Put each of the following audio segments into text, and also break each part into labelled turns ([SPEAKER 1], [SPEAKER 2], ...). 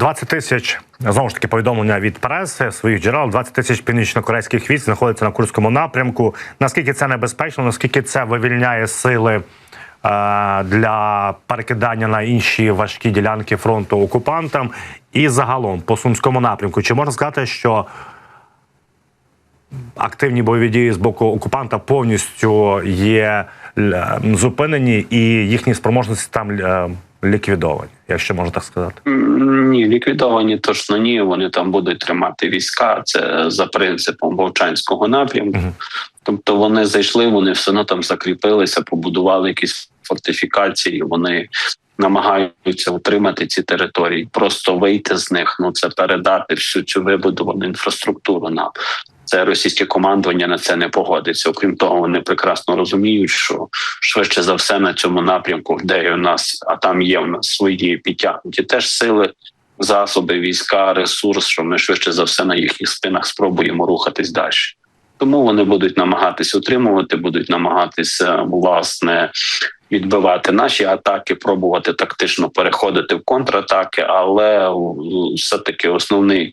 [SPEAKER 1] 20 тисяч знову ж таки повідомлення від преси своїх джерел. 20 тисяч північно-корейських військ знаходиться на курському напрямку. Наскільки це небезпечно? Наскільки це вивільняє сили е, для перекидання на інші важкі ділянки фронту окупантам? І загалом по сумському напрямку, чи можна сказати, що активні бойові дії з боку окупанта повністю є е, зупинені, і їхні спроможності там е, ліквідовані, якщо можна так сказати?
[SPEAKER 2] Ні, ліквідовані точно ні. Вони там будуть тримати війська. Це за принципом Вовчанського напрямку.
[SPEAKER 1] Мгм.
[SPEAKER 2] Тобто вони зайшли, вони все одно там закріпилися, побудували якісь фортифікації. Вони намагаються утримати ці території, просто вийти з них. Ну це передати всю цю вибудовану інфраструктуру нам. Це російське командування на це не погодиться. Окрім того, вони прекрасно розуміють, що швидше за все на цьому напрямку, де у нас, а там є у нас свої підтягнуті теж сили, засоби, війська, ресурс, що ми швидше за все на їхніх спинах спробуємо рухатись далі. Тому вони будуть намагатись утримувати, будуть намагатися власне відбивати наші атаки, пробувати тактично переходити в контратаки, але все таки основний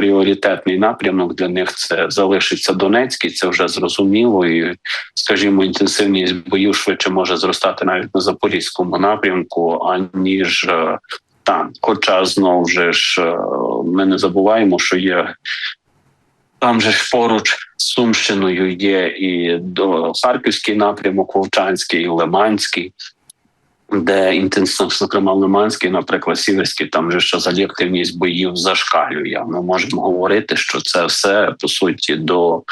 [SPEAKER 2] пріоритетний напрямок для них це залишиться Донецький. Це вже зрозуміло, і скажімо, інтенсивність боїв швидше може зростати навіть на запорізькому напрямку, аніж е, там. Хоча знову ж е, ми не забуваємо, що є. Там же ж поруч з Сумщиною є і до Харківський напрямок, Вовчанський, і Лиманський, де інтенсивно, зокрема в Лиманський, наприклад, Сіверський, там же що взагалі активність боїв зашкалює. Ми можемо говорити, що це все по суті до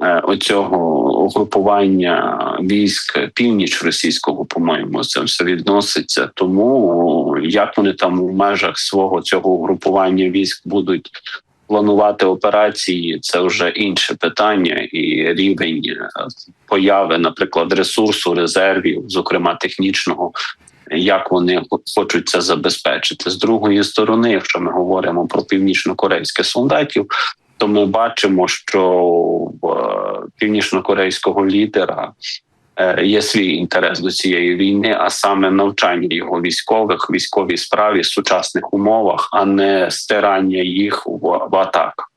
[SPEAKER 2] е, оцього угрупування військ північ російського, по-моєму, це все відноситься. Тому як вони там у межах свого цього угрупування військ будуть планувати операції, це вже інше питання, і рівень е, появи, наприклад, ресурсу, резервів, зокрема технічного. Як вони хочуть це забезпечити з другої сторони, якщо ми говоримо про північно-корейських солдатів, то ми бачимо, що е, північно-корейського лідера є свій інтерес до цієї війни, а саме навчання його військових, військовій справі сучасних умовах, а не стирання їх в, в атаках.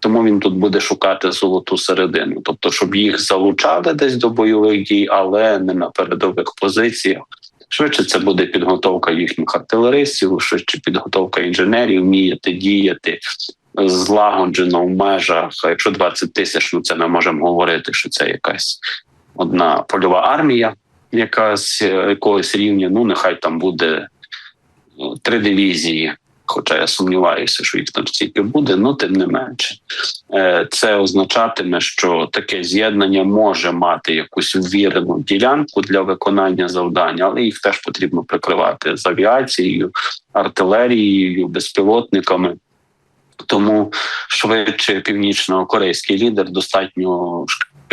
[SPEAKER 2] Тому він тут буде шукати золоту середину, тобто, щоб їх залучали десь до бойових дій, але не на передових позиціях. Швидше це буде підготовка їхніх артилеристів, швидше підготовка інженерів, вміяти діяти злагоджено в межах. Якщо 20 тисяч, ну це ми можемо говорити, що це якась одна польова армія, якась е, якогось рівня. Ну нехай там буде ну, три дивізії. Хоча я сумніваюся, що їх там стільки буде, ну тим не менше, Е, це означатиме, що таке з'єднання може мати якусь ввірену ділянку для виконання завдань, але їх теж потрібно прикривати з авіацією, артилерією, безпілотниками. Тому швидше північно-корейський лідер достатньо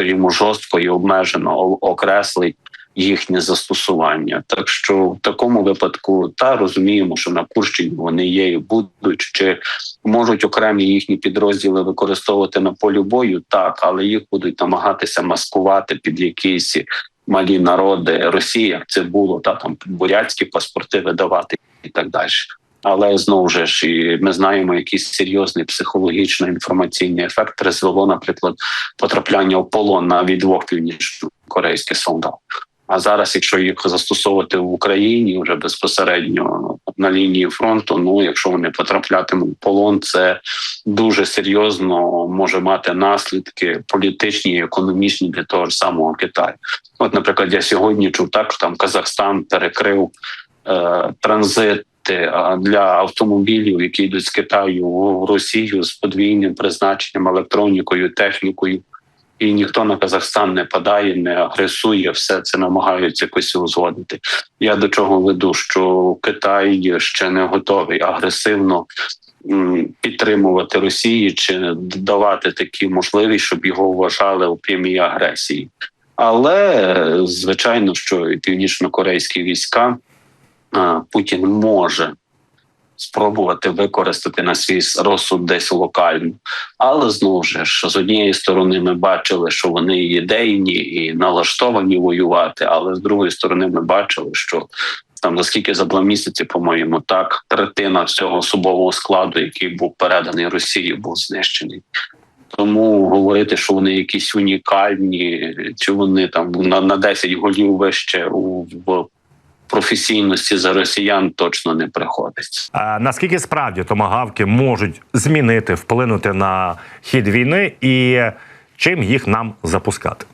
[SPEAKER 2] скажімо, жорстко і обмежено окреслить їхнє застосування. Так що в такому випадку та розуміємо, що на Курщині вони є і будуть чи можуть окремі їхні підрозділи використовувати на полі бою, так, але їх будуть намагатися маскувати під якісь малі народи Росії, як це було та там бурятські паспорти видавати і так далі. Але знову ж і ми знаємо, якийсь серйозний психологічно-інформаційний ефект призвело, наприклад, потрапляння в полон навіть двох північно-корейських солдат. А зараз, якщо їх застосовувати в Україні вже безпосередньо на лінії фронту, ну якщо вони потраплятимуть в полон, це дуже серйозно може мати наслідки політичні і економічні для того ж самого Китаю. От, наприклад, я сьогодні чув так, що там Казахстан перекрив е, транзит для автомобілів, які йдуть з Китаю в Росію з подвійним призначенням, електронікою, технікою. І ніхто на Казахстан не падає, не агресує, все це намагаються якось узгодити. Я до чого веду, що Китай ще не готовий агресивно підтримувати Росії чи давати такі можливість, щоб його вважали у прямій агресії. Але звичайно, що північно-корейські війська Путін може спробувати використати на свій розсуд десь локально. Але знову ж з однієї сторони ми бачили, що вони ідейні і налаштовані воювати. Але з другої сторони, ми бачили, що Там за скільки за два місяці, по-моєму, так третина всього особового складу, який був переданий Росії, був знищений. Тому говорити, що вони якісь унікальні, чи вони там на, на 10 голів вище у в професійності за росіян точно не приходиться.
[SPEAKER 1] А наскільки справді томагавки можуть змінити, вплинути на хід війни, і чим їх нам запускати?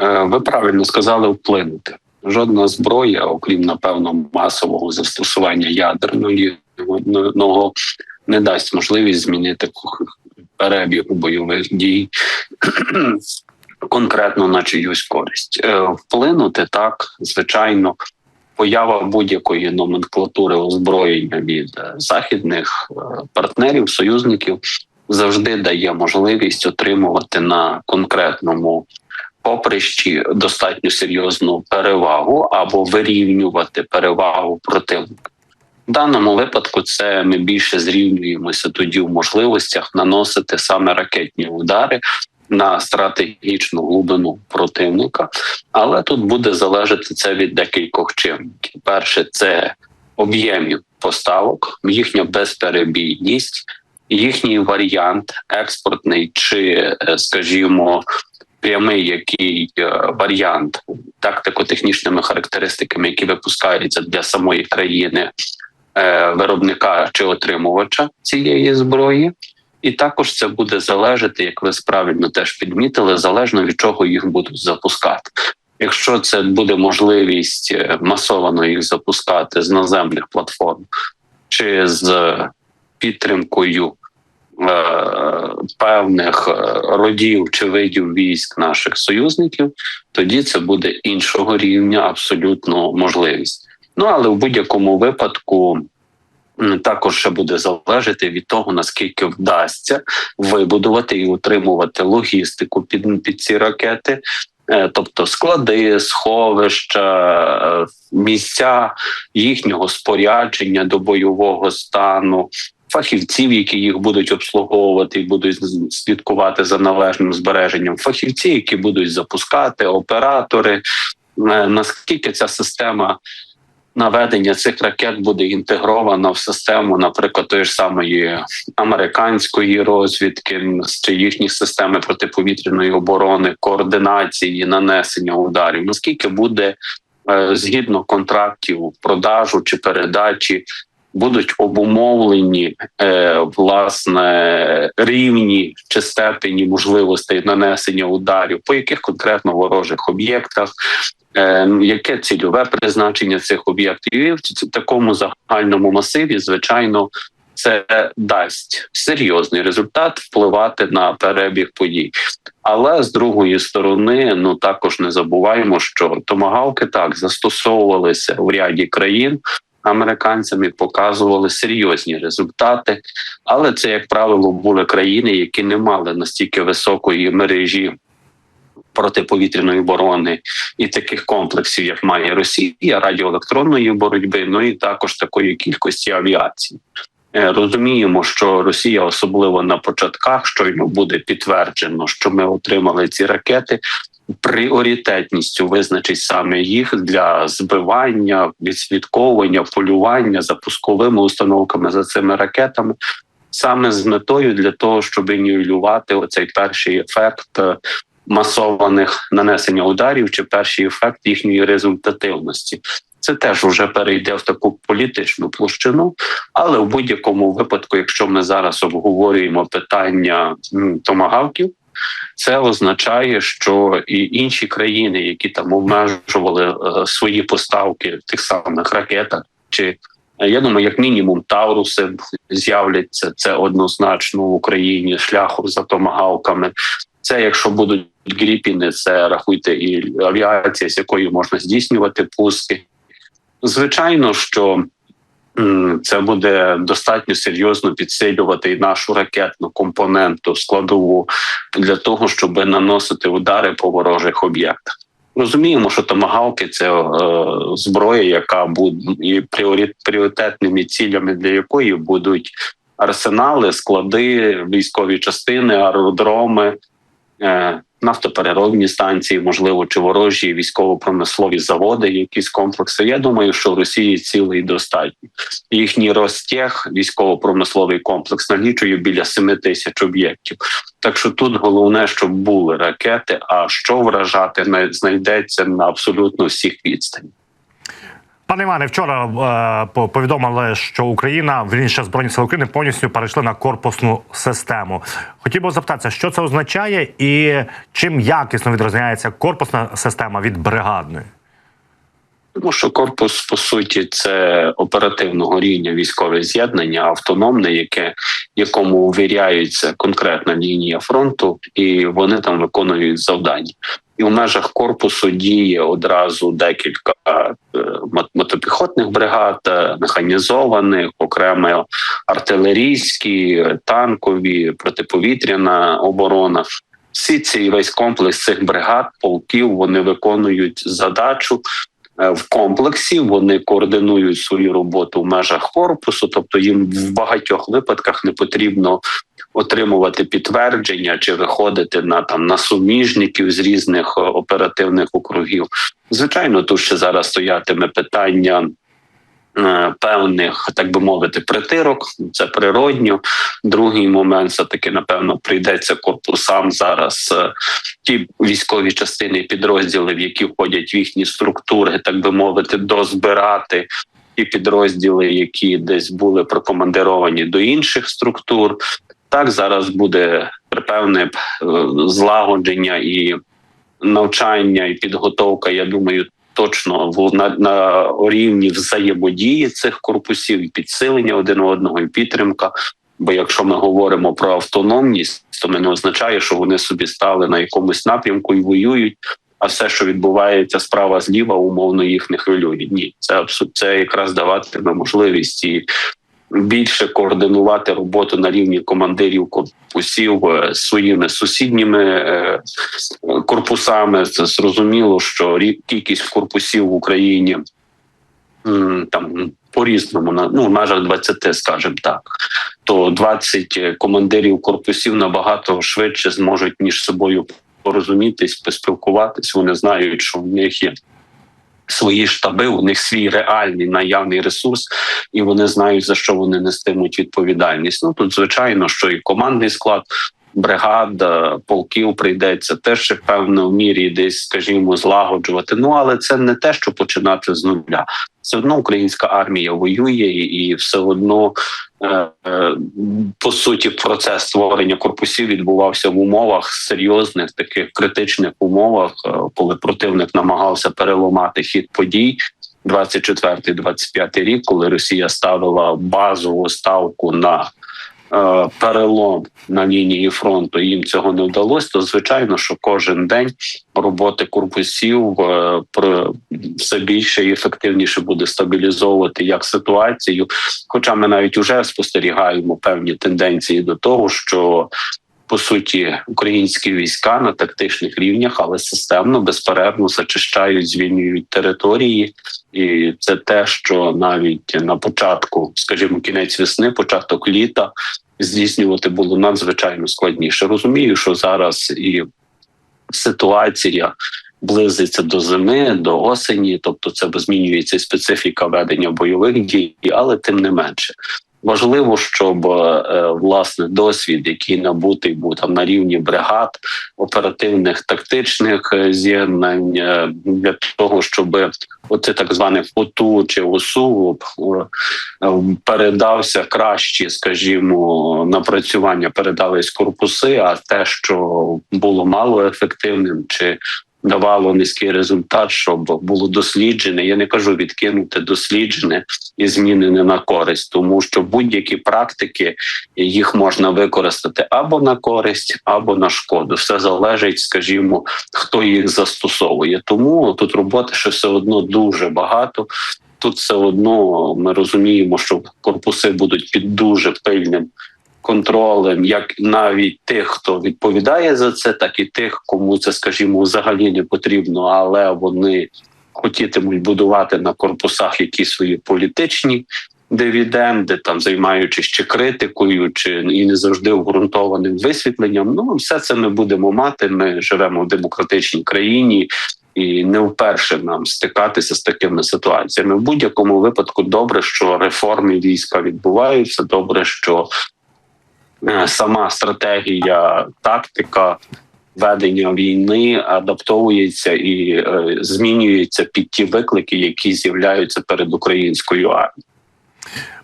[SPEAKER 2] Е, Ви правильно сказали вплинути. Жодна зброя, окрім напевно масового застосування ядерної одного, не дасть можливість змінити перебігу бойових дій конкретно на чиюсь користь. Е, Вплинути так, звичайно, поява будь-якої номенклатури озброєння від е, західних е, партнерів, союзників завжди дає можливість отримувати на конкретному поприщі достатньо серйозну перевагу або вирівнювати перевагу противника. В даному випадку це ми більше зрівнюємося тоді в можливостях наносити саме ракетні удари на стратегічну глибину противника, але тут буде залежати це від декількох чинників. Перше, це об'ємів поставок, їхня безперебійність, їхній варіант експортний чи, скажімо, прямий який варіант тактико-технічними характеристиками, які випускаються для самої країни виробника чи отримувача цієї зброї. І також це буде залежати, як ви справедливо теж підмітили, залежно від чого їх будуть запускати. Якщо це буде можливість масовано їх запускати з наземних платформ чи з підтримкою е, певних родів чи видів військ наших союзників, тоді це буде іншого рівня абсолютно можливість. Ну але в будь-якому випадку також ще буде залежати від того наскільки вдасться вибудувати і утримувати логістику під, під ці ракети. Тобто склади, сховища, місця їхнього спорядження до бойового стану, фахівців, які їх будуть обслуговувати і будуть слідкувати за належним збереженням, фахівці, які будуть запускати, оператори. Наскільки ця система наведення цих ракет буде інтегровано в систему, наприклад, тої ж самої американської розвідки чи їхні системи протиповітряної оборони, координації, нанесення ударів. Наскільки буде е, згідно контрактів продажу чи передачі? Будуть обумовлені е, власне рівні чи степені можливостей нанесення ударів, по яких конкретно ворожих об'єктах, яке цільове призначення цих об'єктів в такому загальному масиві, звичайно, це дасть серйозний результат впливати на перебіг подій. Але з другої сторони, ну також не забуваємо, що томагавки так застосовувалися в ряді країн. Американцями показували серйозні результати, але це, як правило, були країни, які не мали настільки високої мережі протиповітряної оборони і таких комплексів, як має Росія, радіоелектронної боротьби, ну і також такої кількості авіації. Розуміємо, що Росія, особливо на початках, щойно буде підтверджено, що ми отримали ці ракети. Пріоритетністю визначить саме їх для збивання, відслідковування, полювання запусковими установками за цими ракетами, саме з метою для того, щоб нівелювати оцей перший ефект масованих нанесення ударів чи перший ефект їхньої результативності. Це теж вже перейде в таку політичну площину, але в будь-якому випадку, якщо ми зараз обговорюємо питання томагавків, це означає, що і інші країни, які там обмежували е, свої поставки в тих самих ракетах, чи я думаю, як мінімум Тауруси з'являться це однозначно в Україні шляху за томагавками. Це якщо будуть гріпіни, це рахуйте і авіація, з якої можна здійснювати пуски. Звичайно, що це буде достатньо серйозно підсилювати і нашу ракетну компоненту складову для того, щоб наносити удари по ворожих об'єктах. Розуміємо, що томагавки це е, зброя, яка буде і пріоритетними цілями для якої будуть арсенали, склади, військові частини, аеродроми, нафтопереробні станції, можливо, чи ворожі військово-промислові заводи, якісь комплекси. Я думаю, що в Росії цілий достатньо. Їхній розтяг, військово-промисловий комплекс налічує біля 7 тисяч об'єктів. Так що тут головне, щоб були ракети. А що вражати знайдеться на абсолютно всіх відстані.
[SPEAKER 1] Пане Іване, вчора е, повідомили, що Україна, вірніше Збройні сили України повністю перейшли на корпусну систему. Хотів би запитатися, що це означає, і чим якісно відрізняється корпусна система від бригадної?
[SPEAKER 2] Тому що корпус по суті це оперативного рівня військове з'єднання, автономне, яке якому увіряється конкретна лінія фронту, і вони там виконують завдання. І в межах корпусу діє одразу декілька е, мотопіхотних бригад, е, механізованих, окремо артилерійські, танкові, протиповітряна оборона. Всі ці весь комплекс цих бригад, полків вони виконують задачу е, в комплексі. Вони координують свою роботу в межах корпусу, тобто їм в багатьох випадках не потрібно отримувати підтвердження чи виходити на там на суміжників з різних е, оперативних округів. Звичайно, тут ще зараз стоятиме питання. е, Певних, так би мовити, притирок це природньо. Другий момент все таки напевно прийдеться корпусам зараз. е, Ті військові частини, підрозділи, в які входять в їхні структури, так би мовити, дозбирати ті підрозділи, які десь були прокомандировані до інших структур. Так зараз буде певне е, злагодження і навчання і підготовка. Я думаю, точно на, на рівні взаємодії цих корпусів і підсилення один одного і підтримка. Бо якщо ми говоримо про автономність, то це не означає, що вони собі стали на якомусь напрямку і воюють. А все, що відбувається справа зліва, умовно їх не хвилює. Ні, це це якраз даватиме можливість і більше координувати роботу на рівні командирів корпусів е, з своїми сусідніми е, корпусами. Це зрозуміло, що кількість корпусів в Україні там по різному на ну межах 20, скажімо так. То 20 командирів корпусів набагато швидше зможуть між собою порозумітись, поспілкуватись. Вони знають, що в них є свої штаби, у них свій реальний наявний ресурс, і вони знають за що вони нестимуть відповідальність. Ну тут звичайно, що і командний склад. Бригад, е, полків прийдеться теж ще певно в мірі десь, скажімо, злагоджувати. Ну але це не те, що починати з нуля. Все одно українська армія воює, і, все одно е, е, по суті процес створення корпусів відбувався в умовах серйозних таких критичних умовах, коли противник намагався переламати хід подій. 24-25 рік, коли Росія ставила базову ставку на перелом на лінії фронту, їм цього не вдалося. То звичайно, що кожен день роботи корпусів е, все більше і ефективніше буде стабілізовувати як ситуацію. Хоча ми навіть вже спостерігаємо певні тенденції до того, що по суті українські війська на тактичних рівнях, але системно безперервно зачищають, звільнюють території, і це те, що навіть на початку, скажімо, кінець весни, початок літа здійснювати було надзвичайно складніше. Розумію, що зараз і ситуація. Близиться до зими, до осені, тобто це змінюється специфіка ведення бойових дій, але тим не менше важливо, щоб е, власне досвід, який набутий був там на рівні бригад, оперативних тактичних е, з'єднань е, для того, щоб оце так зване ФОТУ чи ОСУ е, передався кращі, скажімо, напрацювання передались корпуси, а те, що було мало ефективним чи давало низький результат, щоб було досліджене. Я не кажу відкинути досліджене і змінене на користь, тому що будь-які практики їх можна використати або на користь, або на шкоду. Все залежить, скажімо, хто їх застосовує. Тому тут роботи ще все одно дуже багато. Тут все одно ми розуміємо, що корпуси будуть під дуже пильним контролем, як навіть тих, хто відповідає за це, так і тих, кому це, скажімо, взагалі не потрібно, але вони хотітимуть будувати на корпусах якісь свої політичні дивіденди, там займаючись чи критикою, чи і не завжди обґрунтованим висвітленням. Ну все це ми будемо мати. Ми живемо в демократичній країні. І не вперше нам стикатися з такими ситуаціями. В будь-якому випадку добре, що реформи війська відбуваються. Добре, що сама стратегія, тактика ведення війни адаптовується і е, змінюється під ті виклики, які з'являються перед українською армією.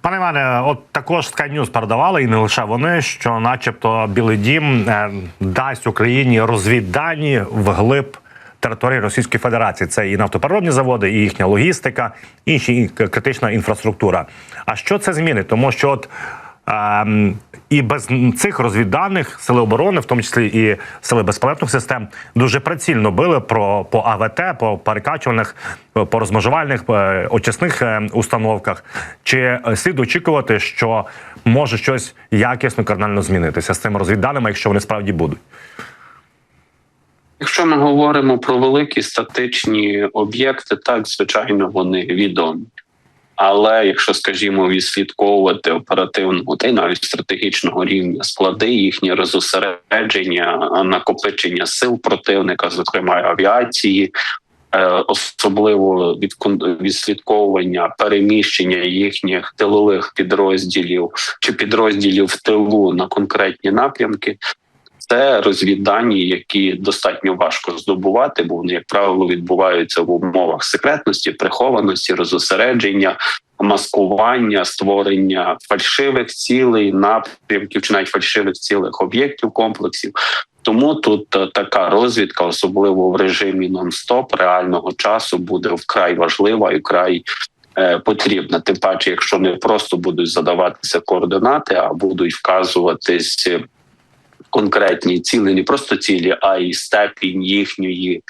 [SPEAKER 1] Пане Іване, от також Sky News передавали, і не лише вони, що, начебто, Білий Дім е, дасть Україні розвіддані вглиб території Російської Федерації. Це і нафтопереробні заводи, і їхня логістика, інші і критична інфраструктура. А що це змінить? Тому що от. Ем, і без цих розвідданих сили оборони, в тому числі і сили безпілотних систем, дуже прицільно били про по АВТ, по перекачувальних, по розмежувальних е, очисних е, установках. Чи е, слід очікувати, що може щось якісно кардинально змінитися з цими розвідданими, якщо вони справді будуть?
[SPEAKER 2] Якщо ми говоримо про великі статичні об'єкти, так звичайно вони відомі. Але якщо, скажімо, відслідковувати оперативного та й навіть стратегічного рівня склади, їхнє розосередження, накопичення сил противника, зокрема авіації, е, особливо від відслідковування переміщення їхніх тилових підрозділів чи підрозділів в тилу на конкретні напрямки. Це розвіддані, які достатньо важко здобувати, бо вони, як правило, відбуваються в умовах секретності, прихованості, розосередження, маскування, створення фальшивих цілей, напрямків чи навіть фальшивих цілих об'єктів комплексів. Тому тут е, така розвідка, особливо в режимі нон-стоп реального часу, буде вкрай важлива і вкрай е, потрібна. Тим паче, якщо не просто будуть задаватися координати, а будуть вказуватись конкретні цілі, не просто цілі, а й степінь їхньої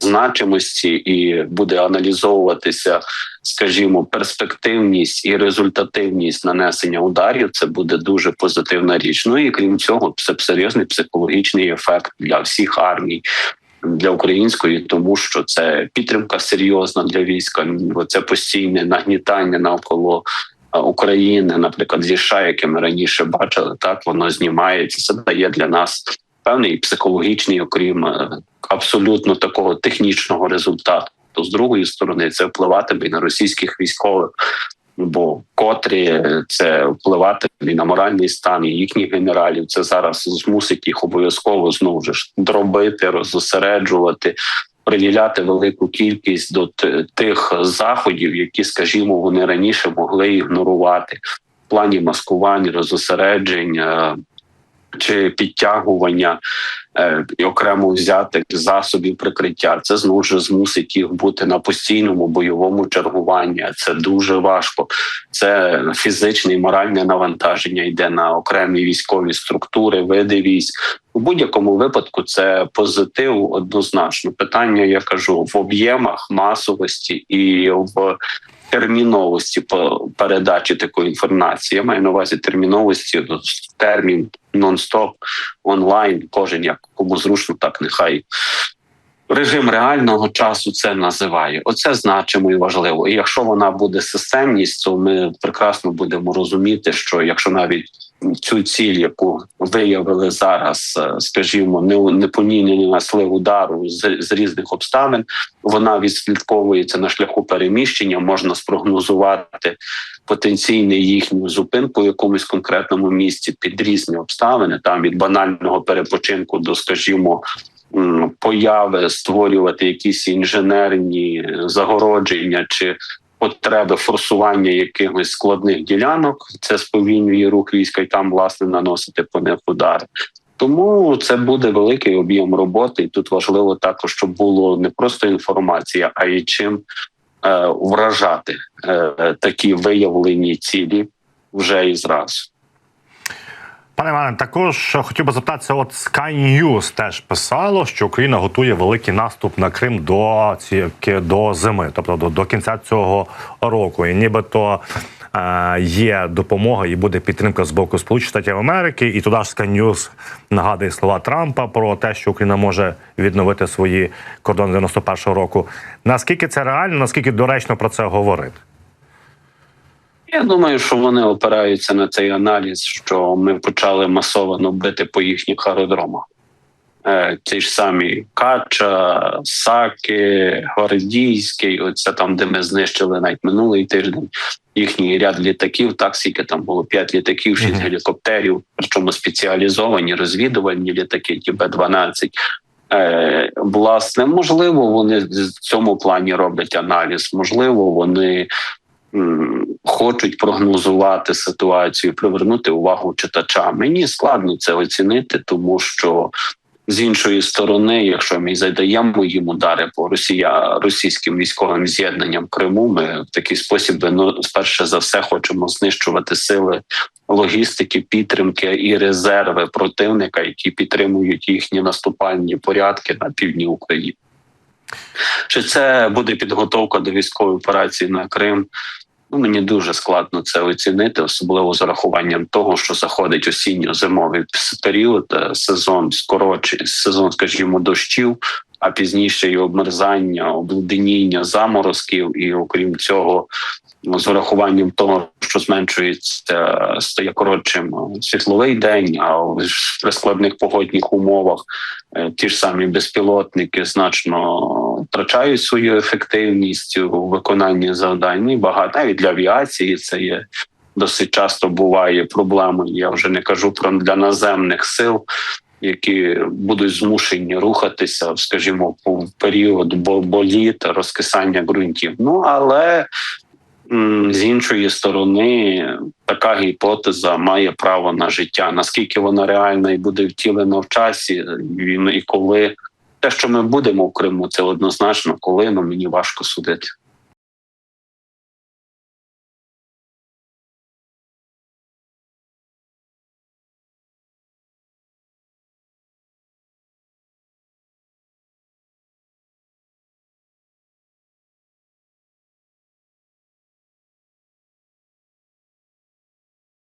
[SPEAKER 2] значимості, і буде аналізовуватися, скажімо, перспективність і результативність нанесення ударів. Це буде дуже позитивна річ. Ну і крім цього, це серйозний психологічний ефект для всіх армій. Для української, тому що це підтримка серйозна для війська. Це постійне нагнітання навколо України, наприклад, зі США, яке ми раніше бачили, так воно знімається. Це дає для нас певний психологічний, окрім е, абсолютно такого технічного результату. То з другої сторони це впливатиме і на російських військових, бо котрі це впливатиме на моральний стан і їхніх генералів. Це зараз змусить їх обов'язково знову ж дробити, розосереджувати приділяти велику кількість до тих заходів, які, скажімо, вони раніше могли ігнорувати. В плані маскування, розосередження чи підтягування е, окремо взятих засобів прикриття. Це знову ж змусить їх бути на постійному бойовому чергуванні. Це дуже важко. Це фізичне і моральне навантаження йде на окремі військові структури, види військ. У будь-якому випадку це позитив однозначно. Питання я кажу в об'ємах масовості і в терміновості передачі такої інформації. Я маю на увазі терміновості термін нон-стоп онлайн. Кожен як кому зручно, так нехай. Режим реального часу це називає. Оце значимо і важливо. І якщо вона буде системність, то ми прекрасно будемо розуміти, що якщо навіть цю ціль, яку виявили зараз, е, скажімо, не не по ній не несли удару з, з різних обставин. Вона відслідковується на шляху переміщення. Можна спрогнозувати потенційну їхню зупинку в якомусь конкретному місці під різні обставини, там від банального перепочинку до, скажімо. Появи створювати якісь інженерні загородження чи потреби форсування якихось складних ділянок. Це сповільнює рух війська, і там власне наносити по них удари. Тому це буде великий об'єм роботи, і тут важливо також, щоб було не просто інформація, а й чим е, вражати е, такі виявлені цілі вже і зразу.
[SPEAKER 1] Пане Іване, також хотів би запитатися, от Sky News теж писало, що Україна готує великий наступ на Крим до ці до зими, тобто до, до кінця цього року. І нібито е, є допомога і буде підтримка з боку Сполучених Штатів Америки. І туди ж Sky News нагадує слова Трампа про те, що Україна може відновити свої кордони 91-го року. Наскільки це реально? Наскільки доречно про це говорити?
[SPEAKER 2] Я думаю, що вони опираються на цей аналіз, що ми почали масово бити по їхніх аеродромах. Е, Ті ж самі Кача, Саки, Гвардійський, оце там, де ми знищили навіть минулий тиждень їхній ряд літаків, так скільки там було п'ять літаків, шість
[SPEAKER 1] Мгм.
[SPEAKER 2] гелікоптерів, причому спеціалізовані розвідувальні літаки, ті Б-12. Е, власне, можливо, вони в цьому плані роблять аналіз. Можливо, вони хочуть прогнозувати ситуацію, привернути увагу читача. Мені складно це оцінити, тому що з іншої сторони, якщо ми задаємо їм удари по Росія російським військовим з'єднанням Криму, ми в такий спосіб ну, спершу за все хочемо знищувати сили логістики, підтримки і резерви противника, які підтримують їхні наступальні порядки на півдні України. Чи це буде підготовка до військової операції на Крим? Ну, мені дуже складно це оцінити, особливо з урахуванням того, що заходить осінньо-зимовий період, е, сезон скорочий, сезон, скажімо, дощів, а пізніше і обмерзання, обледеніння, заморозків, і окрім цього, з урахуванням того, що зменшується стає коротшим е, світловий день, а в при складних погодних умовах е, ті ж самі безпілотники значно втрачають свою ефективність у виконанні завдань. Ну, і багато навіть для авіації це є. Досить часто буває проблемою. Я вже не кажу про для наземних сил, які будуть змушені рухатися, скажімо, в період боліт, розкисання ґрунтів. Ну але з іншої сторони, така гіпотеза має право на життя. Наскільки вона реальна і буде втілена в часі, він і коли те, що ми будемо в Криму, це однозначно, коли ну мені важко судити.